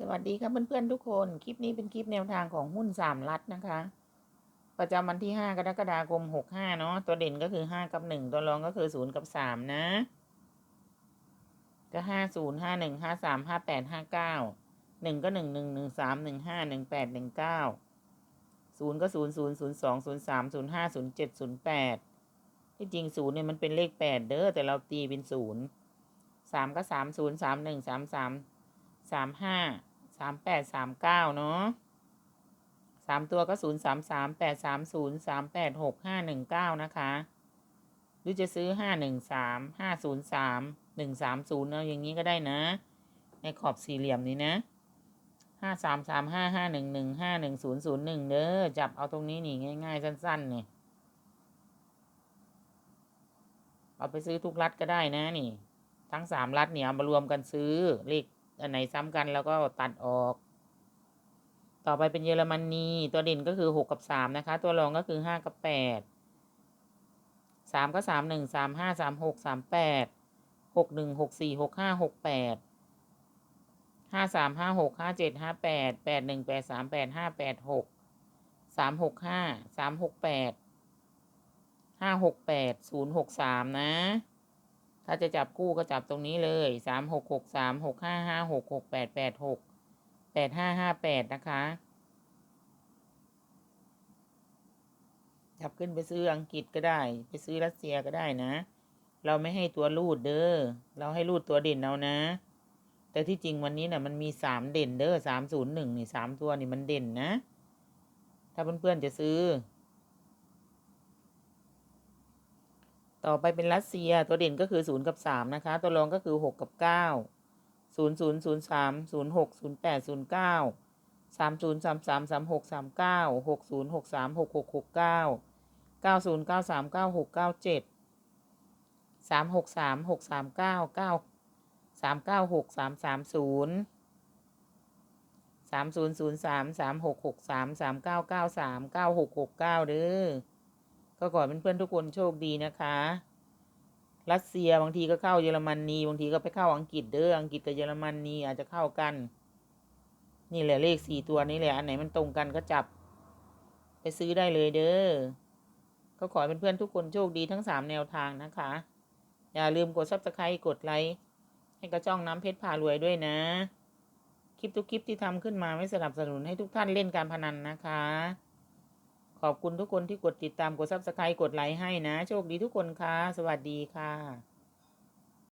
สวัสดีครับเพื่อนๆทุกคน คลิปนี้เป็นคลิปแนวทางของหุ้นสามรัฐนะคะ ประจำวันที่ห้ากรกฎาคมหกห้าเนาะตัวเด่นก็คือห้ากับหนึ่งตัวรองก็คือศูนย์กับสามนะก็ห้าศูนย์ห้าหนึ่งห้าสามห้าแปดห้าเก้าหนึ่งก็หนึ่งหนึ่งหนึ่งสามหนึ่งห้าหนึ่งแปดหนึ่งเก้าศูนย์ก็ศูนย์ศูนย์ศูนย์สองศูนย์สามศูนย์ห้าศูนย์เจ็ดศูนย์แปดที่จริงศูนย์เนี่ยมันเป็นเลขแปดเด้อแต่เราตีเป็นศูนย์สามก็สามศูนย์สามหนึ่งสามสามสามห้า สามแปดสามเก้าเนาะสามตัวก็ศูนย์สามสามแปดสามศูนย์สามแปดหกห้าหนึ่งเก้านะคะ หรือจะซื้อห้าหนึ่งสามห้าศูนย์สามหนึ่งสามศูนย์เอาอย่างนี้ก็ได้นะ ในขอบสี่เหลี่ยมนี้นะห้าสามสามห้าห้าหนึ่งหนึ่งห้าหนึ่งศูนย์ศูนย์หนึ่งเด้อจับเอาตรงนี้นี่ง่าย ๆ สั้นๆเนี่ยเอาไปซื้อทุกรัฐก็ได้นะนี่ ทั้งสามรัฐเนี่ยมารวมกันซื้อเลข อันไหนซ้ำกันแล้วก็ตัดออก ต่อไปเป็นเยอรมนีตัวเด่นก็คือหกกับสามนะคะ ตัวรองก็คือห้ากับแปดสามก็สามหนึ่งสามห้าสามหกสามแปดหกหนึ่งหกสี่หกห้าหกแปดห้าสามห้าหกห้าเจ็ดห้าแปดแปดหนึ่งแปดสามแปดห้าแปดหกสามหกห้าสามหกแปดห้าหกแปดศูนย์หกสามนะ ถ้าจะจับคู่ก็จับตรงนี้เลยสามหกหกสามหกห้าห้าหกหกแปดแปดหกแปดห้าห้าแปดนะคะ จับขึ้นไปซื้ออังกฤษก็ได้ ไปซื้อรัสเซียก็ได้นะ เราไม่ให้ตัวรูดเด้อ เราให้รูดตัวเด่นเอานะ แต่ที่จริงวันนี้นะ่ะมันมีสามเด่นเด้อสามศูนย์หนึ่งนี่สามตัวนี่มันเด่นนะ ถ้าเพื่อนๆจะซื้อ ต่อไปเป็นรัสเซียตัวเด่นก็คือศูนย์กับสามนะคะ ตัวรองก็คือหกกับเก้าศูนย์ศูนย์ศูนย์สามศูนย์หกศูนย์แปดศูนย์เก้าสามศูนย์สามสามสามหกสามเก้าหกศูนย์หกสามหกหกหกเก้าเก้าศูนย์เก้าสามเก้าหกเก้าเจ็ดสามห กสามหกสามเก้าเก้าสามเก้าหกสามสามศูนย์สามศูนย์ศูนย์สามสามหกหกสามสามเก้าเพื่อนๆทุกคนโชคดีนะคะ รัสเซียบางทีก็เข้าเยอรมนีบางทีก็ไปเข้าอังกฤษเด้ออังกฤษกับเยอรมนีอาจจะเข้ากัน นี่แหละเลขสี่ตัวนี้แหละอันไหนมันตรงกันก็จับ ไปซื้อได้เลยเด้อก็ขอเพื่อนๆทุกคนโชคดีทั้งสามแนวทางนะคะ อย่าลืมกดซับสไครต์กดไลค์ให้กระจ้องน้ำเพชรพารวยด้วยนะ คลิปทุกคลิปที่ทำขึ้นมาไม่สนับสนุนให้ทุกท่านเล่นการพนันนะคะ ขอบคุณทุกคนที่กดติดตามกดซับสไครต์กดไลค์ให้นะ โชคดีทุกคนค่ะ สวัสดีค่ะ